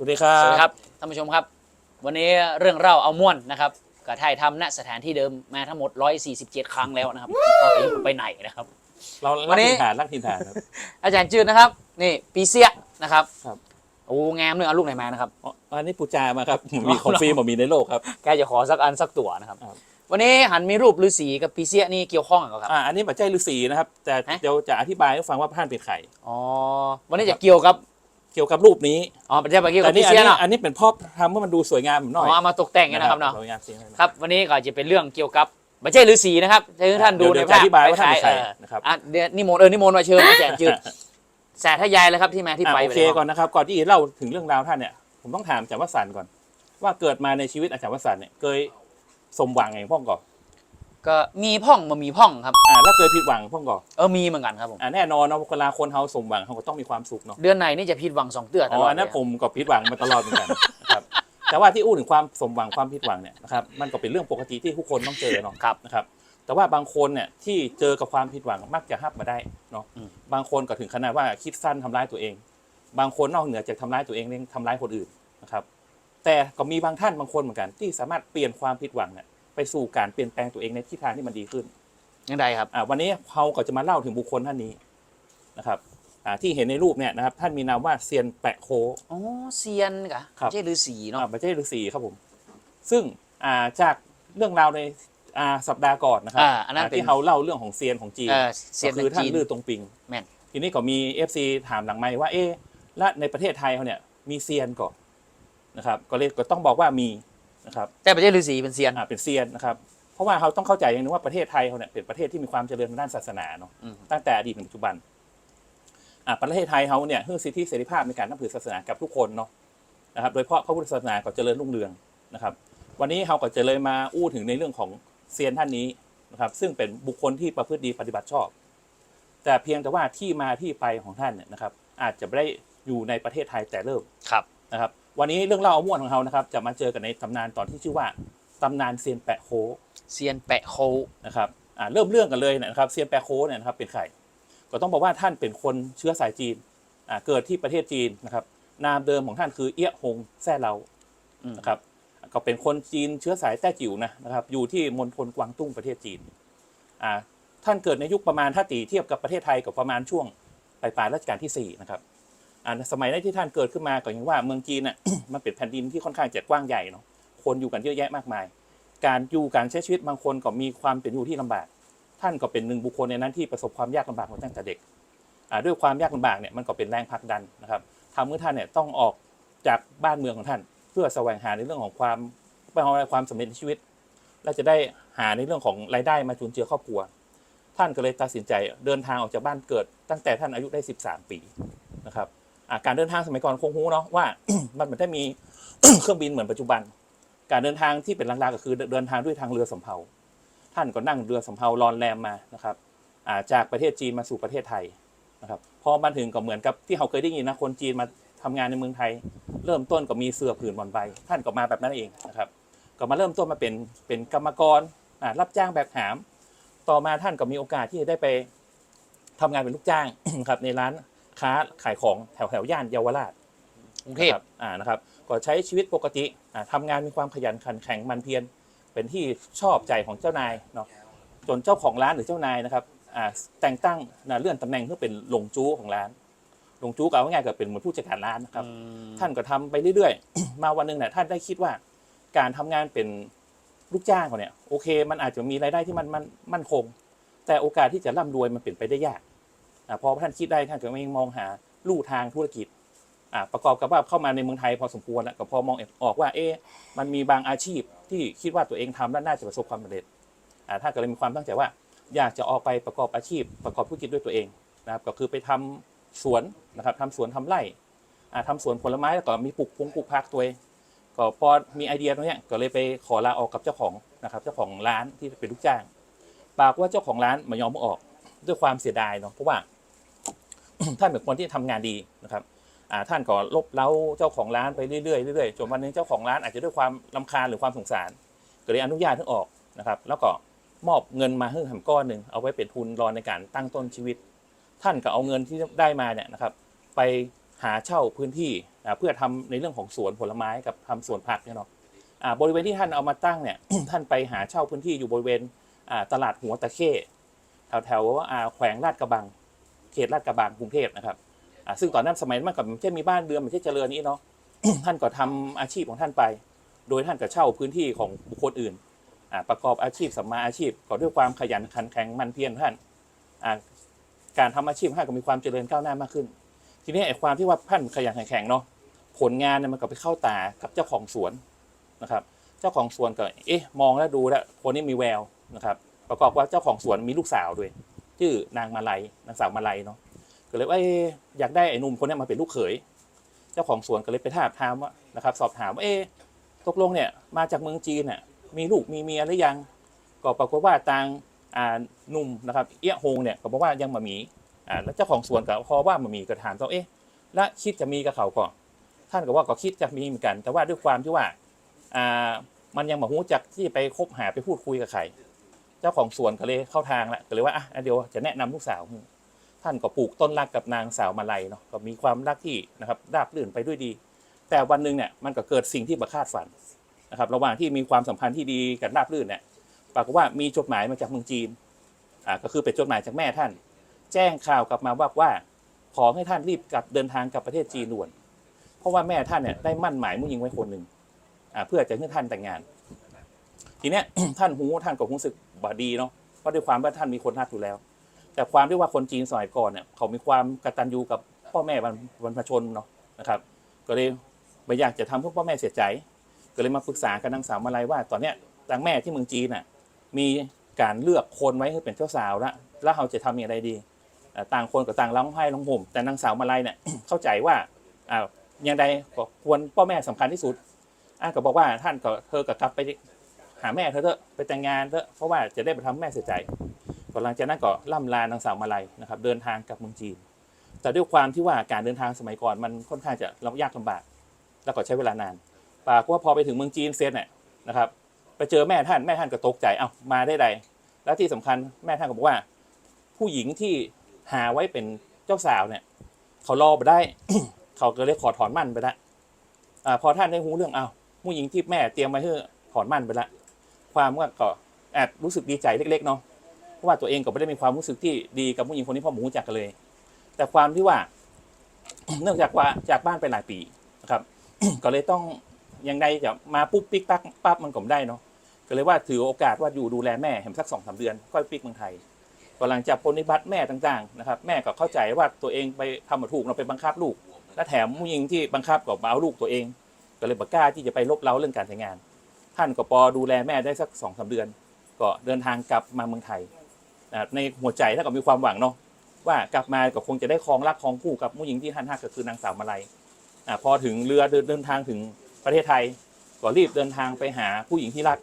สวัสดีครัสบวัสดีครับท่านผู้ชมครับ วันนี้เรื่องเล่าเอาม่วนนะครับกับไทยทำณสถานที่เดิมมาทั้งหมด 147 ครั้งแล้วนะครับก็ไปอยู่ไปไหนนะครับ เราวัลักนนี้ทินฐานลักทินฐานครับ อาจารย์จืดนะครับ นี่ปีเสียนะครับครับ โอ้งามเลยเอาลูกไหนมานะครับ อ๋ออันนี้ปูจามาครับมีของฟรีผมมีในโลกครับ แกจะขอสักอันสักตัวนะครับ ครับ วันนี้หันมีรูปฤาษีกับปีเสียนี่เกี่ยวข้องกันครับ อ่าอันนี้ปัจจัยฤาษีนะครับ แต่ฮะ เดี๋ยวจะอธิบายให้ฟังว่าท่านเป็นใครอ๋อวันนี้จะเกี่ยวกับ เกี่ยวกับรูปนี้อ๋อปัจจัยเกี่ยวแต่กับนี่ปีอันเสียนี้เนาะอันนี้เป็นพ่อทำให้มันดูสวยงามหน่อยอ๋อเอามาตกแต่งกันนะครับเนาะสวยงามจริงๆครับ วันนี้ก็จะเป็นเรื่องเกี่ยวกับปัจจัยฤาษีนะครับให้ท่านดูเดี๋ในยวจะภาพอธิบายว่าท่านเป็นใครออนะครับอะเดี๋ยวนิมนต์เออนิมนต์มาเชิญอาจารย์จืดสาธยายเลยครับที่มาที่อะไปโอเคก่อนนะครับก่อนที่จะเล่าถึงเรื่องราวท่านเนี่ยผมต้องถามอาจารย์วสันต์ก่อน ว่าเกิดมาในชีวิตอาจารย์วสันต์เนี่ยเคยสมหวังไงพ่องก่อน ก็มีพ่องมามีพ่องครับ อ่าแล้วเคยผิดหวังพ่องก่อนเออมีเหมือนกันครับผมอ่าแน่นอนเนาะเวลาคนเขาสมหวังเขาก็ต้องมีความสุขเนาะเดือนไหนนี่จะผิดหวังสองเตือนตอ๋ลออดอันนั้นเลยผมก็ผิดหวังมาตลอดเหมือนกันนะครับแต่ว่าที่อู้ถึงความสมหวังความผิดหวังเนี่ยนะครับมันก็เป็นเรื่องปกติที่ทุกคนต้องเจอเนาะครับ นะครับ แต่ว่าบางคนเนี่ยที่เจอกับความผิดหวังมักจะหับมาได้เนาะอืม บางคนก็ถึงขนาดว่าคิดสั้นทำร้ายตัวเอง บางคนนอกเหนือจากทำร้ายตัวเองยังทำร้ายคนอื่นนะครับ แต่ก็มีบางท่านบางคนเหมือนกัน ที่สามารถเปลี่ยนความผิดหวังเนี่ย ไปสู่การเปลี่ยนแปลงตัวเองในทิศทางที่มันดีขึ้นยังไงครับอ่าวันนี้เราก็จะมาเล่าถึงบุคคลท่านนี้นะครับอ่าที่เห็นในรูปเนี่ยนะครับท่านมีนามว่าเซียนแปะโค อ๋อเซียนกะครับ ไม่ใช่ฤาษีเนาะ อ่าประเทศฤาษีครับผม ซึ่งอ่าจากเรื่องราวในอ่าสัปดาห์ก่อนนะครับอ่าอันนั้นอ่าเป็น ที่เราเล่าเรื่องของเซียนของจีน เออเซียนก็คือท่านจีนลื่อตรงปิงแม่น ทีนี้ก็มี FC ถามหลังไมค์ว่าเอ๊ะและในประเทศไทยเขาเนี่ยมีเซียนก่อนนะครับ ก็เลยก็ต้องบอกว่ามี นะครับแต่ประเทศฤาษีเป็นเซียน อ่าเป็นเซียนนะครับเพราะว่าเขาต้องเข้าใจอย่างหนึงว่าประเทศไทยเขาเนี่ยเป็นประเทศที่มีความเจริญทางด้านศาสนาเนาะอืม ตั้งแต่อดีตถึงปัจจุบันอ่าประเทศไทยเขาเนี่ยให้สิทธิเสรีภาพในการนับถือศาสนากับทุกคนเนาะนะครับโดยเฉพาะพระพุทธศาสนาก็เจริญรุ่งเรืองนะครับ วันนี้เขาก็จะเลยมาอู้ถึงในเรื่องของเซียนท่านนี้นะครับซึ่งเป็นบุคคลที่ประพฤติดีปฏิบัติชอบ แต่เพียงแต่ว่าที่มาที่ไปของท่านเนี่ยนะครับ อาจจะไม่ได้อยู่ในประเทศไทยแต่เริ่ม ครับนะครับ วันนี้เรื่องเล่าเอาม่วนของเรานะครับ จะมาเจอกันในตำนานตอนที่ชื่อว่าตำนานเซียนแปะโคเซียนแปะโคนะครับอ่าเริ่มเรื่องกันเลยนะครับเซียนแปะโคเนี่ยนะครับเป็นใครก็ต้องบอกว่าท่านเป็นคนเชื้อสายจีนอ่าเกิดที่ประเทศจีนนะครับ นามเดิมของท่านคือเอี้ยหงแซ่เหลาอืมนะครับก็เป็นคนจีนเชื้อสายแต้จิ๋วนะนะครับ อยู่ที่มณฑลกวางตุ้งประเทศจีนอ่าท่านเกิดในยุคประมาณถ้าตีเทียบกับประเทศไทยกับประมาณช่วงปลายปลายๆรัชกาลที่สี่นะครับ อ่าสมัยนั้นที่ท่านเกิดขึ้นมาก็อย่างว่าเมืองจีนน่ะ มันเป็นแผ่นดินที่ค่อนข้างจะกว้างใหญ่เนาะคนอยู่กันเยอะแยะมากมาย การอยู่การใช้ชีวิตบางคนก็มีความเป็นอยู่ที่ลำบาก ท่านก็เป็นหนึ่งบุคคลในนั้นที่ประสบความยากลำบากมาตั้งแต่เด็กด้วยความยากลำบากเนี่ยมันก็เป็นแรงผลักดันนะครับทำให้ท่านเนี่ยต้องออกจากบ้านเมืองของท่าน เพื่อแสวงหาในเรื่องของความความสำเร็จในชีวิต และจะได้หาในเรื่องของรายได้มาจุนเจือครอบครัว ท่านก็เลยตัดสินใจเดินทางออกจากบ้านเกิด ตั้งแต่ท่านอายุได้ 13 ปีนะครับ การเดินทางสมัยก่อนคงรู้เนาะว่า มันไม่ได้มี เครื่องบินเหมือนปัจจุบัน การเดินทางที่เป็นลักๆก็คือเดินทางด้วยทางเรือสำเภา ท่านก็นั่งเรือสำเภารอนแรมมานะครับาจากประเทศจีนมาสู่ประเทศไทยนะครับพอมาถึงก็เหมือนกับที่เราเคยได้ยินนะคนจีนมาทำงานในเมืองไทย เริ่มต้นก็มีเสื้อผืนบอลใบ ท่านก็มาแบบนั้นเองนะครับก็มาเริ่มต้นมาเป็นเป็นกรรมกรรับจ้างแบกหาม ต่อมาท่านก็มีโอกาสที่จะได้ไปทำงานเป็นลูกจ้างครับในร้าน ค้าขายของแถวแถวย่านเยาวราชกรุงเทพ นะครับอ่านะครับก็ใช้ชีวิตปกติอ่าทำงานมีความขยันขันแข็งหมันเพียรเป็นที่ชอบใจของเจ้านายเนาะจนเจ้าของร้านหรือเจ้านายนะครับอ่าแต่งตั้งนะเลื่อนตำแหน่งเพื่อเป็นหลงจู้ของร้านหลงจู้ก็เอาง่ายๆก็เป็นเหมือนผู้จัดการร้านนะครับ อืมท่านก็ทำไปเรื่อยๆ มาวันหนึ่งเนี่ยท่านได้คิดว่าการทำงานเป็นลูกจ้างเขาเนี่ยโอเค มันอาจจะมีรายได้ที่มันมันมั่นคง แต่โอกาสที่จะร่ำรวยมันเป็นไปได้ยากอ่า พอท่านคิดได้ท่านก็ไม่มองหาลู่ทางธุรกิจประกอบกับว่าเข้ามาในเมืองไทยพอสมควรแล้วก็พอมองออกว่าเอ๊ะมันมีบางอาชีพที่คิดว่าตัวเองทำแล้วน่าจะประสบความสำเร็จอ่าท่านก็เลยมีความตั้งใจว่า อยากจะออกไปประกอบอาชีพ ประกอบธุรกิจด้วยตัวเองนะครับก็คือไปทำสวนนะครับทำสวนทำไร่อ่าทำสวนผลไม้แล้วก็มีปลูกพงปลูกผักตัวเองก็พอมีไอเดียตรงเนี้ยก็เลยไปขอลาออกกับเจ้าของนะครับเจ้าของร้านที่เป็นลูกจ้างปรากว่าเจ้าของร้านไม่ยอมออกด้วยความเสียดายเนาะเพราะว่า ท่านเป็นคนที่ทำงานดีนะครับท่านก็ลบเล้าเจ้าของร้านไปเรื่อยๆเรื่อยๆจนวันหนึงเจ้าของร้านอาจจะด้วยความลำคาญหรือความสงสารก็เลยอนุญาตให้ออกนะครับ แล้วก็มอบเงินมาให้ทำก้อนหนึ่งเอาไว้เป็นทุนรอในการตั้งต้นชีวิต ท่านก็เอาเงินที่ได้มาเนี่ยนะครับ ไปหาเช่าพื้นที่เพื่อทำในเรื่องของสวนผลไม้กับทำสวนผักเนี่ยเนาะบริเวณที่ท่านเอามาตั้งเนี่ยท่านไปหาเช่าพื้นที่อยู่บริเวณตลาดหัวตะเข้แถวแถวๆอ่าแขวงลาดกระบัง เขตลาดกระบังกรุงเทพนะครับซึ่งตอนนั้นสมัยมันก็ไม่ใช่มีบ้านเรือนไม่ใช่เจริญนี้เนาะท่านก็ทำอาชีพของท่านไป โดยท่านก็เช่าพื้นที่ของบุคคลอื่น ประกอบอาชีพสัมมาอาชีพก็ด้วยความขยันขันแข็งมันเพียรท่านการทำอาชีพท่านก็มีความเจริญก้าวหน้ามากขึ้น ทีนี้ไอ้ความที่ว่าท่านขยันขันแข็งเนาะผลงานเนี่ยมันก็ไปเข้าตากับเจ้าของสวนนะครับ เจ้าของสวนก็เอ๊ะมองแล้วดูแล้วคนนี้มีแววนะครับ ประกอบว่าเจ้าของสวนมีลูกสาวด้วย ชื่อนางมาลัยนางสาวมาลัยเนาะก็เลยว่าเอ๊อยากได้ไอ้หนุ่มคนนี้มาเป็นลูกเขย เจ้าของสวนก็เลยไปถามถามว่านะครับ สอบถามว่าเอ๊ตกลงเนี่ยมาจากเมืองจีนน่ะมีลูกมีเมียหรือยังก็ปรากฏว่าทางอ่าหนุ่มนะครับเอี้ยฮงเนี่ยก็บอกว่ายังมามีอ่าแล้วเจ้าของสวนก็พอว่ามามีก็ถามต่อเอ๊ะแล้วคิดจะมีกับเขาก่อนท่านก็ว่าก็คิดจะมีเหมือนกัน แต่ว่าด้วยความที่ว่าอ่ามันยังมาหูจักที่ไปคบหาไปพูดคุยกับใคร เจ้าของสวนก็เลยเข้าทางละก็เลยว่าอะเดี๋ยวจะแนะนำลูกสาวท่านก็ปลูกต้นรักกับนางสาวมาลัยเนาะก็มีความรักที่นะครับราบรื่นไปด้วยดี แต่วันหนึ่งเนี่ยมันก็เกิดสิ่งที่บัคาดฝันนะครับระหว่างที่มีความสัมพันธ์ที่ดีกันราบรื่นเนี่ยปรากฏว่ามีจดหมายมาจากเมืองจีนอ่าก็คือเป็นจดหมายจากแม่ท่าน แจ้งข่าวกลับมาว่าว่า ขอให้ท่านรีบกลับเดินทางกลับประเทศจีนด่วน เพราะว่าแม่ท่านเนี่ยได้มั่นหมายมุ้งยิงไว้คนหนึ่งอ่าเพื่อจะให้ท่านแต่งงาน ทีเนี้ย ท่านหูท่านก็รู้สึกบาดีเนาะเพราะด้วยความว่าท่านมีคนรักอยู่แล้ว แต่ความที่ว่าคนจีนสมัยก่อนเนี่ยเขามีความกตัญญูกับพ่อแม่บรรพชนเนาะนะครับ ก็เลยไม่อยากจะทำเพื่อพ่อแม่เสียใจ ก็เลยมาปรึกษากับนางสาวมาลัยว่า ตอนเนี้ยทางแม่ที่เมืองจีนน่ะมีการเลือกคนไว้ให้เป็นเจ้าสาวละแล้วเราจะทำอย่างไรดีต่างคนกับต่างร้องไห้ร้องห่มแต่นางสาวมาลัยเนี่ยเข้าใจว่าอ่าอย่างใดก็ควรพ่อแม่สำคัญที่สุดอ่าก็บอกว่าท่านก็เธอก็กลับไป หาแม่เธอเถอะไปแต่งงานเถอะเพราะว่าจะได้ไปทำให้แม่เสียใจก็หลังจากนั้นก็ล่ำลานางสาวมาลัยนะครับ เดินทางกลับเมืองจีน แต่ด้วยความที่ว่าการเดินทางสมัยก่อนมันค่อนข้างจะลำยากลำบาก แล้วก็ใช้เวลานานปรากฏว่าพอไปถึงเมืองจีนเซนเนี่ยนะครับ ไปเจอแม่ท่านแม่ท่านก็ตกใจเอ้ามาได้ใดแล้วที่สำคัญแม่ท่านก็บอกว่า ผู้หญิงที่หาไว้เป็นเจ้าสาวเนี่ย เขารอไปได้ เขาก็เลยขอถอนมั่นไปละพอท่านได้รู้เรื่องเอ้าผู้หญิงที่แม่เตรียมไว้เพื่อถอนมั่นไปละ ความว่าก็แอบรู้สึกดีใจเล็กๆเนาะเพราะว่าตัวเองก็ไม่ได้มีความรู้สึกที่ดีกับผู้หญิงคนนี้พราะหมูจักกันเลย แต่ความที่ว่า เนื่องจากว่าจากบ้านไปหลายปีนะครับ ก็เลยต้องยังไงจะมาปุ๊บปิ๊กปั๊บปั๊บมันก็ไม่ได้เนาะก็เลยว่าถือโอกาสว่าอยู่ดูแลแม่เห็นสักสองสามเดือนค่อยปิ๊กเมืองไทยก็หลังจากปฏิบัติแม่ต่างๆนะครับ แม่ก็เข้าใจว่าตัวเองไปทำมาถูกเราไปบังคับลูก และแถมผู้หญิงที่บังคับก็มาเอาลูกตัวเอง ก็เลยบักล้าที่จะไปลบเล้าเรื่องการแต่งงาน ท่านก็พอดูแลแม่ได้สักสองสามเดือน ก็เดินทางกลับมาเมืองไทยนะครับในหัวใจท่านก็มีความหวังเนาะว่ากลับมาก็คงจะได้ครองรักครองคู่กับผู้หญิงที่ท่านฮักก็คือนางสาวมาลัยอ่าพอถึงเรือเดินเดินทางถึงประเทศไทย ก็รีบเดินทางไปหาผู้หญิงที่รัก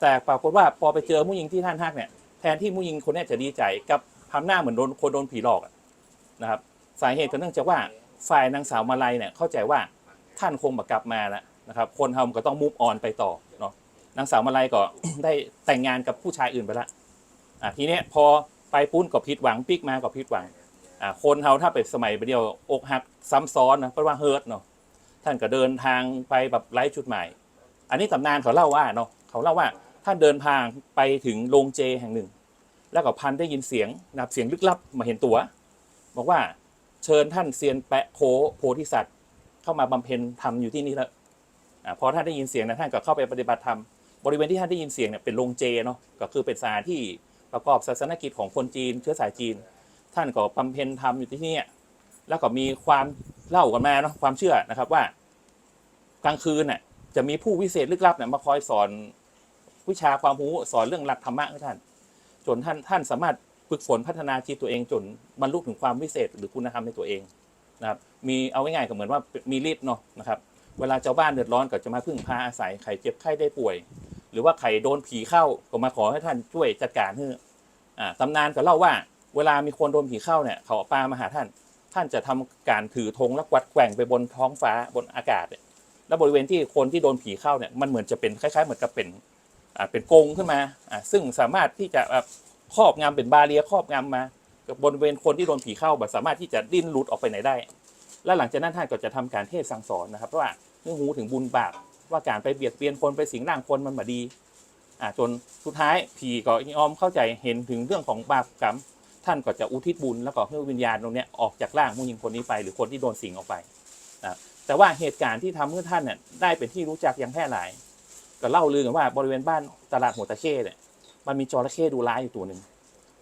แต่ปรากฏว่าพอไปเจอผู้หญิงที่ท่านฮักเนี่ยแทนที่ผู้หญิงคนนี้จะดีใจกับทำหน้าเหมือนโดนคนโดนผีหลอกอะนะครับสาเหตุก็เนื่องจากว่าฝ่ายนางสาวมาลัยเนี่ยเข้าใจว่าท่านคงมากลับมาแล้วนะครับ คนทำก็ต้องมูฟออนไปต่อ นางสาวมาลัยก็ ได้แต่งงานกับผู้ชายอื่นไปละอ่าทีเนี้ยพอไปปุ้นก็ผิดหวังปิกมาก็ผิดหวังอ่าคนเฮาถ้าเป็นสมัยไปเดียวอกหักซ้ำซ้อนนะเพราะว่าเฮิร์ตเนาะท่านก็เดินทางไปแบบไร้จุดหมายอันนี้ตำนานเขาเล่าว่าเนาะเขาเล่าว่าท่านเดินทางไปถึงโรงเจแห่งหนึ่ง แล้วก็พันได้ยินเสียงนับเสียงลึกลับมาเห็นตัว บอกว่าเชิญท่านเซียนแปะโคโพธิสัตว์ เข้ามาบำเพ็ญธรรมอยู่ที่นี่แล้วอ่าพอท่านได้ยินเสียงนะท่านก็เข้าไปปฏิบัติธรรม บริเวณที่ท่านได้ยินเสียงเนี่ยเป็นโรงเจเนาะก็คือเป็นสถานที่ประกอบศาสนกิจของคนจีนเชื้อสายจีน ท่านก็บำเพ็ญธรรมอยู่ที่นี่แล้วก็มีความเล่ากันมาเนาะความเชื่อนะครับว่ากลางคืนน่ะจะมีผู้วิเศษลึกลับเนี่ยมาคอยสอนวิชาความรู้สอนเรื่องหลักธรรมะให้ท่าน จนท่านท่านสามารถฝึกฝนพัฒนาจิตตัวเองจนบรรลุถึงความวิเศษหรือคุณธรรมในตัวเองนะครับมีเอาง่ายๆก็เหมือนว่ามีฤทธิ์เนาะนะครับ เวลาเจ้าบ้านเดือดร้อนก็จะมาพึ่งพาอาศัยใครเจ็บไข้ได้ป่วย หรือว่าใครโดนผีเข้าก็มาขอให้ท่านช่วยจัดการให้อ่าตำนานก็เล่าว่า เวลามีคนโดนผีเข้าเนี่ยเขาเอาปลามาหาท่าน ท่านจะทำการถือธงแล้วกวัดแกว่งไปบนท้องฟ้าบนอากาศเนี่ยแล้วบริเวณที่คนที่โดนผีเข้าเนี่ยมันเหมือนจะเป็นคล้ายๆ เหมือนกับเป็นอ่าเป็นกงขึ้นมาอ่าซึ่งสามารถที่จะแบบครอบงำเป็นบาเรียครอบงำมากับบริเวณคนที่โดนผีเข้าแบบสามารถที่จะดิ้นหลุดออกไปไหนได้ แล้วหลังจากนั้นท่านก็จะทำการเทศสั่งสอนนะครับเพราะว่าเรื่องหูถึงบุญบาป ว่าการไปเบียดเบียนคนไปสิงร่างคนมันบ่ดีอ่าจนสุดท้ายผีก็ยอมเข้าใจเห็นถึงเรื่องของบาปกรรม ท่านก็จะอุทิศบุญแล้วก็ให้วิญญาณตรงนี้ออกจากร่างผู้หญิงคนนี้ไป หรือคนที่โดนสิงออกไปนะแต่ว่าเหตุการณ์ที่ทำให้ท่านเนี่ยได้เป็นที่รู้จักอย่างแพร่หลาย ก็เล่าลือกันว่าบริเวณบ้านตลาดหัวตะเข้เนี่ยมันมีจระเข้ดูร้ายอยู่ตัวหนึ่ง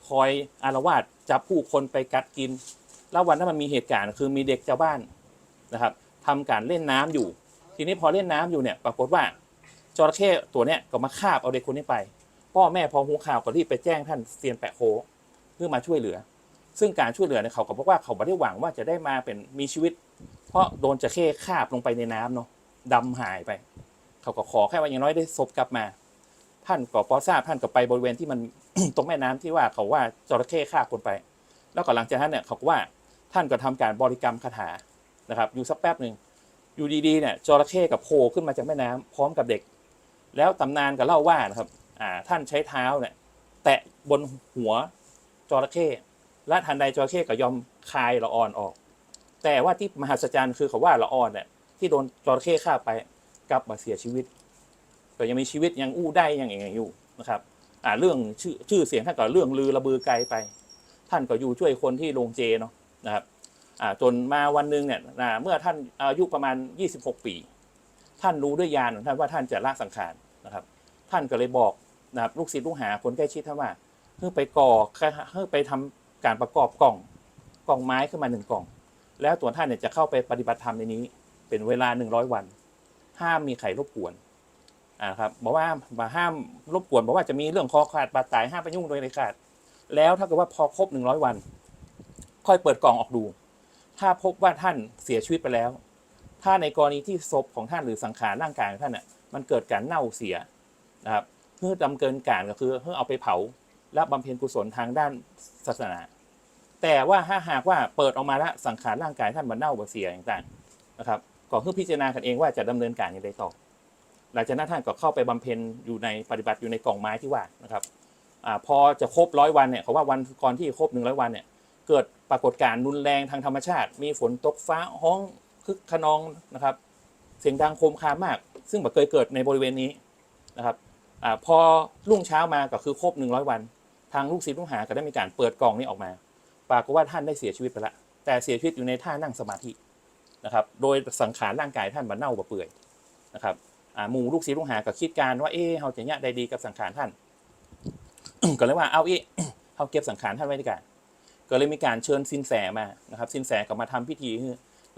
คอยอารวาสจับผู้คนไปกัดกิน แล้ววันนั้นมันมีเหตุการณ์คือมีเด็กชาวบ้านนะครับทำการเล่นน้ำอยู่ ทีนี้พอเล่นน้ำอยู่เนี่ยปรากฏว่าจระเข้ตัวเนี้ยก็มาคาบเอาเด็กคนนี้ไป พ่อแม่พอหูข่าวก็รีบไปแจ้งท่านเซียนแปะโคเพื่อมาช่วยเหลือ ซึ่งการช่วยเหลือเนี่ยเขาก็บอกว่าเขาไม่ได้หวังว่าจะได้มาเป็นมีชีวิต เพราะโดนจระเข้คาบลงไปในน้ำเนาะดำหายไป เขาก็ขอแค่ว่าอย่างน้อยได้ศพกลับมา ท่านก็พอทราบท่านก็ไปบริเวณที่มันตรงแม่น้ำที่ว่าเขาว่าจระเข้ฆ่าคนไป แล้วก็หลังจากนั้นเนี่ยเขาก็ว่าท่านก็ทำการบริกรรมคาถานะครับอยู่สักแป๊บหนึ่ง อยู่ดีๆเนี่ยจระเข้กับโผล่ขึ้นมาจากแม่น้ำพร้อมกับเด็ก แล้วตำนานก็เล่าว่านะครับอ่าท่านใช้เท้าเนี่ยแตะบนหัวจระเข้และทันใดจระเข้ก็ยอมคายละออนออก แต่ว่าที่มหัศจรรย์คือเขาว่าละออนเนี่ยที่โดนจระเข้ฆ่าไปกลับมาเสียชีวิตก็ยังมีชีวิตยังอู้ได้ยังอย่างอยู่นะครับอ่าเรื่องชื่อชื่อเสียงท่านก็เรื่องลือระบือไกลไป ท่านก็อยู่ช่วยคนที่โรงเจเนาะนะครับ จนมาวันหนึ่งเนี่ยเมื่อท่านอายุประมาณ 26 ปี ท่านรู้ด้วยญาณของท่านว่าท่านจะละสังขารนะครับ ท่านก็เลยบอกนะครับลูกศิษย์ลูกหาคนใกล้ชิดท่านว่าเพื่อไปก่อเพื่อไปทำการประกอบกล่องกล่องไม้ขึ้นมาหนึ่งกล่อง แล้วตัวท่านเนี่ยจะเข้าไปปฏิบัติธรรมในนี้ เป็นเวลาหนึ่งร้อยวัน ห้ามมีใครรบกวนอ่าครับบอกว่ามาห้ามรบกวนบอกว่าจะมีเรื่องคอขาดบาดตายห้ามไปยุ่งโดยเด็ดขาด แล้วถ้าเกิดว่าพอครบหนึ่งร้อยวัน ค่อยเปิดกล่องออกดู ถ้าพบว่าท่านเสียชีวิตไปแล้ว ถ้าในกรณีที่ศพของท่านหรือสังขารร่างกายของท่านเนี่ยมันเกิดการเน่าเสียนะครับเพื่อดำเกินการก็คือเพื่อเอาไปเผาและบำเพ็ญกุศลทางด้านศาสนา แต่ว่าถ้าหากว่าเปิดออกมาแล้วสังขารร่างกายท่านมันเน่าเสียต่างๆนะครับก็เพื่อพิจารณากันเองว่าจะดำเนินการอย่างไรต่อ หลังจากนั้นท่านก็เข้าไปบำเพ็ญอยู่ในปฏิบัติอยู่ในกล่องไม้ที่ว่านะครับอาพอจะครบร้อยวันเนี่ยเขาว่าวันก่อนที่ครบหนึ่งร้อยวันเนี่ย เกิดปรากฏการณ์รุนแรงทางธรรมชาติ มีฝนตกฟ้าห้องคึกขนองนะครับ เสียงดังโคมคามมาก ซึ่งไม่เคยเกิดในบริเวณนี้นะครับอพอรุ่งเช้ามาก็คือครบหนึ่งร้อยวัน ทางลูกศิษย์ลูกหาก็ได้มีการเปิดกล่องนี้ออกมา ปรากฏว่าท่านได้เสียชีวิตไปล้วแต่เสียชีวิตอยู่ในท่านั่งสมาธินะครับ โดยสังขารร่างกายท่านมันเน่าบะเปื่อยนะครับหมู่ลูกศิษย์ลูกหาก็คิดการว่าเอ๊ะเราจะเนี่ยได้ดีกับสังขารท่านก็เลยว่าเอาอีเขาเก็บสังขารท่านไว้ดีกว่า ก็เลยมีการเชิญสินแสมานะครับสินแสก็มาทำพิธี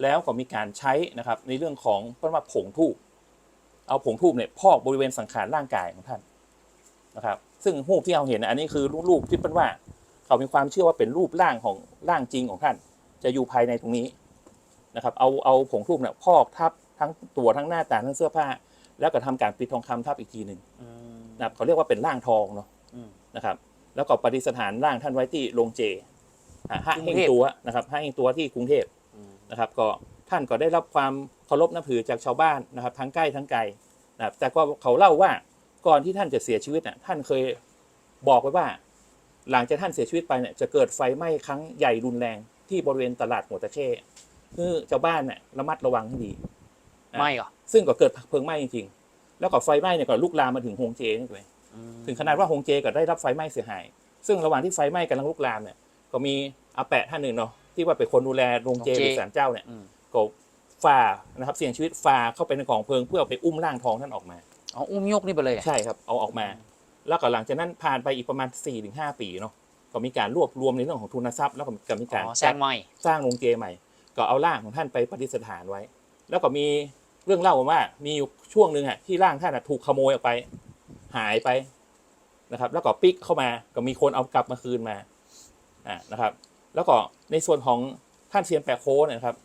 แล้วก็มีการใช้นะครับในเรื่องของเรียกว่าผงทูบเอาผงทูบเนี่ยพอกบริเวณสังขารร่างกายของท่านนะครับ ซึ่งรูปที่เราเห็นอันนี้คือรูปที่เป็นว่าเขามีความเชื่อว่าเป็นรูปร่างของร่างจริงของท่าน จะอยู่ภายในตรงนี้นะครับ เอาเอาผงทูบเนี่ยพอกทับทั้งตัวทั้งหน้าตาทั้งเสื้อผ้า แล้วก็ทำการปิดทองคำทับอีกทีหนึ่งนะครับเขาเรียกว่าเป็นร่างทองเนาะนะครับ แล้วก็ปฏิสถานร่างท่านไว้ที่โรงเจ อ่าห้าเฮงตัวนะครับห้าเฮงตัวที่กรุงเทพนะครับ ก็ท่านก็ได้รับความเคารพนับถือจากชาวบ้านนะครับ ทั้งใกล้ทั้งไกลนะครับแต่ก็เขาเล่าว่าก่อนที่ท่านจะเสียชีวิตน่ะท่านเคยบอกไว้ว่า หลังจากท่านเสียชีวิตไปเนี่ยจะเกิดไฟไหม้ครั้งใหญ่รุนแรงที่บริเวณตลาดหัวตะเข้คือชาวบ้านเนี่ยระมัดระวังให้ดีไม่เหรอซึ่งก็เกิดเพลิงไหม้จริงๆแล้วก็ไฟไหม้เนี่ยก็ลุกลามมาถึงโฮงเจนี่เลยถึงขนาดว่าโฮงเจก็ได้รับไฟไหม้เสียหาย ซึ่งระหว่างที่ไฟไหม้กำลังลุกลามเนี่ยก็มี อาแปะท่านหนึ่งเนาะที่ว่าเป็นคนดูแลโรงเจหรือศาลเจ้าเนี่ยอืม ก็ฝ่านะครับ เสี่ยงชีวิตฝ่าเข้าไปในกองเพลิง เพื่อเอาไปอุ้มร่างทองท่านออกมา อ๋ออุ้มยกนี่ไปเลยอะ ใช่ครับ เอาออกมา แล้วก็หลังจากนั้นผ่านไปอีกประมาณ4ี่ถึงหปีเนาะก็มีการรวบรวมในเรื่องของทุนทรัพย์ แล้วก็มีการอ๋อสร้างใหม่สร้างโรงเจใหม่ ก็เอาร่างของท่านไปประดิษฐานไว้ แล้วก็มีเรื่องเล่าว่ามีอยู่ช่วงหนึ่งอะที่ร่างท่านอะถูกขโมยออกไป หายไปนะครับ แล้วก็ปิกเข้ามาก็มีคนเอากลับมาคืนมาอ่านะครับ แล้วก็ในส่วนของท่านเซียนแปะโค้เนยนะครับ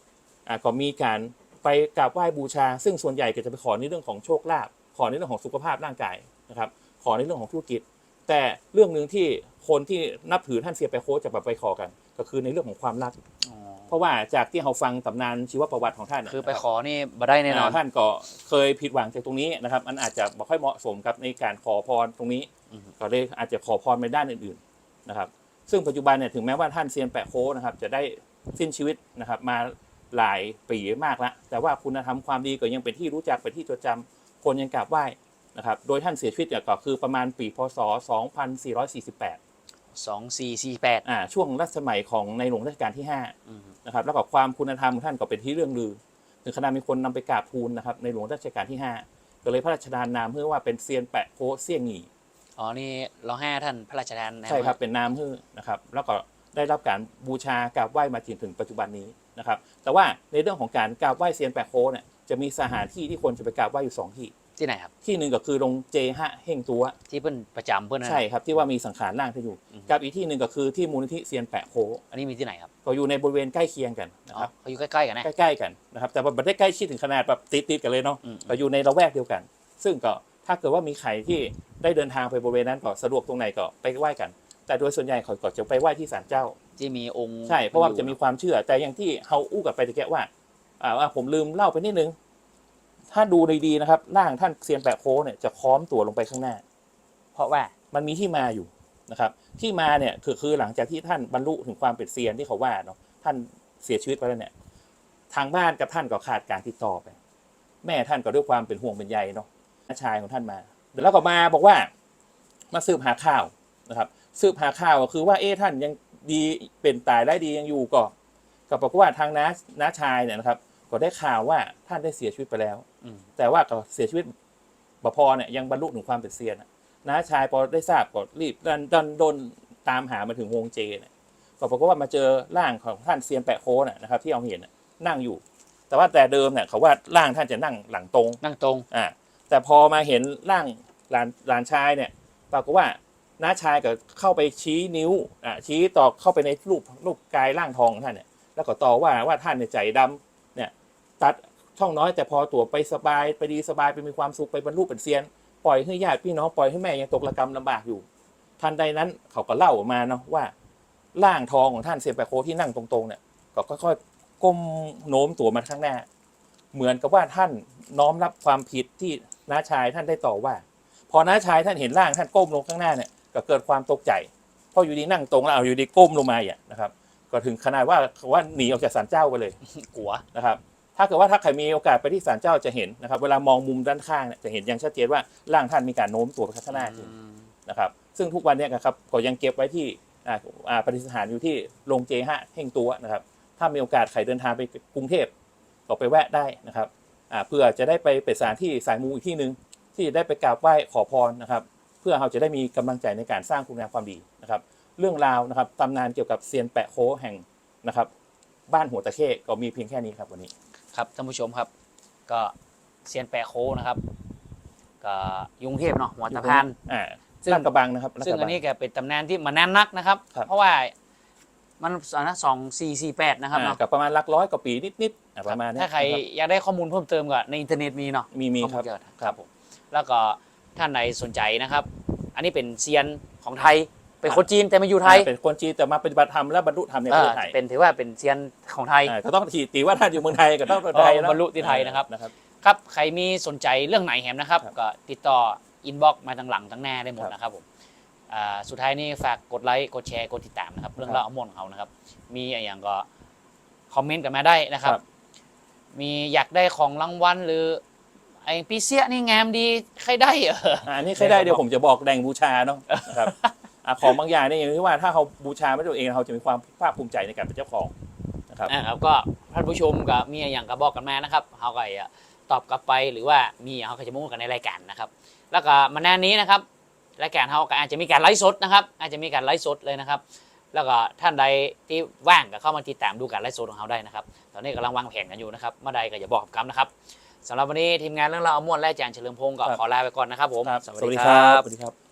อ่าก็มีการไปกราบไหว้บูชา ซึ่งส่วนใหญ่ก็จะไปขอในเรื่องของโชคลาภขอในเรื่องของสุขภาพร่างกายนะครับ ขอในเรื่องของธุรกิจ แต่เรื่องหนึ่งที่คนที่นับถือท่านเซียนแปะโค้จะแบบไปขอกัน ก็คือในเรื่องของความรักอ๋อเพราะว่าจากที่เราฟังตำนานชีวประวัติของท่านน่ะคือไปนะรับขอนี่บ่ได้แน่นอนาท่านก็เคยผิดหวังจากตรงนี้นะครับมันอาจจะไม่ค่อยเหมาะสมกับในการขอพรตรงนี้อือฮึก็เลยอาจจะขอพรในด้านอื่น ๆนะครับ ซึ่งปัจจุบันเนี่ยถึงแม้ว่าท่านเซียนแปะโค้นะครับจะได้สิ้นชีวิตนะครับมาหลายปีมากแล้วแต่ว่าคุณธรรมความดีก็ยังเป็นที่รู้จักเป็นที่จดจำคนยังกราบไหว้นะครับโดยท่านเสียชีวิตเนี่ยก็คือประมาณปีพศ 2448สองสี่สี่แปดอ่าช่วงรัชสมัยของในหลวงรัชกาลที่5อืมนะครับแล้วก็ความคุณธรรมของท่านก็เป็นที่เรื่องลือถึงขนาดมีคนนำไปกราบทูลนะครับในหลวงรัชกาลที่ 5 ก็เลยพระราชทานนามเพื่อว่าเป็นเซียนแปะโพเซี่ยงหงี อ๋อนี่เราให้ท่านพระราชทานนะใช่ครับเป็นนามเพื่อนะครับ แล้วก็ได้รับการบูชากราบไหว้มาจนถึงปัจจุบันนี้นะครับ แต่ว่าในเรื่องของการกราบไหว้เซียนแปะโพเนี่ยจะมีสถานที่ที่คนจะไปกราบไหว้อยู่สองที่ ที่ไหนครับ ที่หนึ่งก็คือลงเจฮะเฮงตัวที่เพิ่นประจำเพิ่นนะ ใช่ครับที่ว่ามีสังขารร่างที่อยู่อืมกับอีกที่หนึ่งก็คือที่มูลนิธิเซียนแปะโพอันนี้มีที่ไหนครับก็อยู่ในบริเวณใกล้เคียงกันนะอ๋อครับ เขาอยู่ใกล้ๆกันนะ ใกล้ๆกันนะครับแต่ว่าไม่ได้ใกล้ชิดถึงขนาดแบบติดๆกันเลยเนาะอืมก็อยู่ในละแวกเดียวกัน ซึ่งก็ ถ้าเกิดว่ามีใครที่ได้เดินทางไปบริเวณนั้นก็สะดวกตรงไหนก็ไปไหว้กัน แต่โดยส่วนใหญ่เขาก็จะไปไหว้ที่ศาลเจ้า ที่มีองค์ใช่เพราะว่ามันจะมีความเชื่อ แต่อย่างที่เฮาอู้กับไปตะแกะว่าอ่าว่าผมลืมเล่าไปนิดนึง ถ้าดูดีๆนะครับร่างท่านเซียนแปะโค้เนี่ยจะค้อมตัวลงไปข้างหน้า เพราะว่ามันมีที่มาอยู่นะครับ ที่มาเนี่ยคือคือหลังจากที่ท่านบรรลุถึงความเป็นเซียนที่เขาว่าเนาะท่านเสียชีวิตไปแล้วเนี่ย ทางบ้านกับท่านก็ขาดการติดต่อไป แม่ท่านก็ด้วยความเป็นห่วงเป็นใยเนาะน้า ชายของท่านมา แล้วก็มาบอกว่ามาสืบหาข่าวนะครับ สืบหาข่าวก็คือว่าเอ๊ะท่านยังดีเป็นตายได้ดียังอยู่ก็ก็บอกฏว่าทางน้าน้าชายเนี่ยนะครับ ก็ได้ข่าวว่าท่านได้เสียชีวิตไปแล้วอืมแต่ว่าก็เสียชีวิตบพอเนี่ยยังบรรลุถึงความเป็นเซียนอะน้าชายพอได้ทราบก็รีบดันดันโดนตามหามาถึงวงเจเนี่ยก็ปรากฏว่ามาเจอร่างของท่านเซียนแปะโคนะนะครับ ที่เราเห็นน่ะนั่งอยู่ แต่ว่าแต่เดิมเนี่ยเขาว่าร่างท่านจะนั่งหลังตรงนั่งตรงอ่า แต่พอมาเห็นร่างหลานหลานชายเนี่ยปรากฏว่าน้าชายก็เข้าไปชี้นิ้วอ่าชี้ต่อเข้าไปในรูปรูปกายร่างทองของท่านเนี่ยแล้วก็ต่อว่าว่าท่านเนี่ยใจดำเนี่ยตัดช่องน้อยแต่พอตัวไปสบายไปดีสบายไปมีความสุขไปบรรลุเป็นเซียน ปล่อยให้ญาติพี่น้องปล่อยให้แม่ยังตกระกรรมลำบากอยู่ทันใดนั้นเขาก็เล่าออกมาเนาะว่าร่างทองของท่านเซียนแปะโคที่นั่งตรงๆเนี่ยก็ค่อยๆก้มโน้มตัวมาข้างหน้า เหมือนกับว่าท่านน้อมรับความผิดที่ น้าชายท่านได้ต่อว่า พอน้าชายท่านเห็นร่างท่านก้มลงข้างหน้าเนี่ยก็เกิดความตกใจเพราะอยู่ดีนั่งตรงแล้วเอาอยู่ดีก้มลงมาอย่างนะครับ ก็ถึงขนาดว่าว่าหนีออกจากศาลเจ้าไปเลยกลัวนะครับ ถ้าเกิดว่าถ้าใครมีโอกาสไปที่ศาลเจ้าจะเห็นนะครับ เวลามองมุมด้านข้างเนี่ยจะเห็นอย่างชัดเจนว่าร่างท่านมีการโน้มตัวไปข้างหน้าจริงอืมนะครับ ซึ่งทุกวันเนี้ครับก็ยังเก็บไว้ที่อ่าอ่าปฏิสถานอยู่ที่โรงเจฮะเฮ่งตัวนะครับ ถ้ามีโอกาสใครเดินทางไปกรุงเทพก็ไปแวะได้นะครับอ่า เพื่อจะได้ไปเป็นสถานที่สายมูอีกที่หนึ่งที่จะได้ไปกราบไหว้ขอพรนะครับ เพื่อเราจะได้มีกำลังใจในการสร้างคุณงามความดีนะครับ เรื่องราวนะครับตำนานเกี่ยวกับเซียนแปะโคแห่งนะครับ บ้านหัวตะเข้ก็มีเพียงแค่นี้ครับวันนี้ครับท่านผู้ชมครับก็เซียนแปะโคนะครับก็ยุงเทพเนาะหัวตะพานอ่าซึ่งลาดกระบังนะครับลาดซึ่งกระอับันนี้แกเป็นตำนานที่มานานนักนะครับครับเพราะว่า มันสอนสองสี่สี่แปดนะครับอ่าเนาะกับประมาณหลักร้อยกว่าปีนิดๆอ่าประมาณเนี้ยถ้าใครนะบ อยากได้ข้อมูลเพิ่มเติมก็ในอินเทอร์เน็ตมีเนาะมีมีข้อครับลเยอะครับผมแล้วก็ท่านใดสนใจนะครับ อันนี้เป็นเซียนของไทยเป็นคนจีนแต่มาอยู่ไทยอ่าเป็นคนจีนแต่มาปฏิบัติธรรมและบรรลุธรรมในประเทศไทยอ่าเป็นถือว่าเป็นเซียนของไทย อ่าก็ต้องตีตีว่าท่านอยู่เมืองไทยก็ต้องเป็นไทยเออเนอะบรรลุที่ไทยนะครับ นะครับ ครับ ใครมีสนใจเรื่องไหนแหมนะครับ ครับ ก็ติดต่ออินบ็อกมาทางหลังทางหน้าได้หมดครับนะครับผมอ่า สุดท้ายนี่ฝากกดไลค์กดแชร์กดติดตามนะครับ เรื่องครับราวเอามวนของเขานะครับ มีอะไรอย่างก็คอมเมนต์กันมาได้นะครับ ครับ มีอยากได้ของรางวัลหรือไอ้ปีเสียนี่งามดีใครได้เออ อ่าอันนี้ใครได้เดี๋ยวผมจะบอกแดงบูชาเนาะนะครับอ่าของบางอย่างเนี่ยอย่างที่ว่าถ้าเขาบูชาไม่ตัวเองเขาจะมีความภาคภูมิใจในการเป็นเจ้าของนะครับ นะครับก็ท่านผู้ชมก็มีอะไรอย่างก็บอกกันมานะครับเขาก็จะตอบกลับไปหรือว่ามีอย่างเขาก็จะมาพูดกันในรายการนะครับ แล้วก็มาแน่นี้นะครับ รายการเขาก็อาจจะมีการไลฟ์สดนะครับ อาจจะมีการไลฟ์สดเลยนะครับ แล้วก็ท่านใดที่ว่างก็เข้ามาติดตามดูการไลฟ์สดของเขาได้นะครับ ตอนนี้กำลังวางแผนกันอยู่นะครับเมื่อใดก็อย่าบอกกับคำนะครับสำหรับวันนี้ทีมงานเรื่องราวเอาม่วนและอาจารย์เฉลิมพงศ์ก็ครับขอลาไปก่อนนะครับผมครับสวัสสวัสดีดีคครัรับบสวัสดีครับ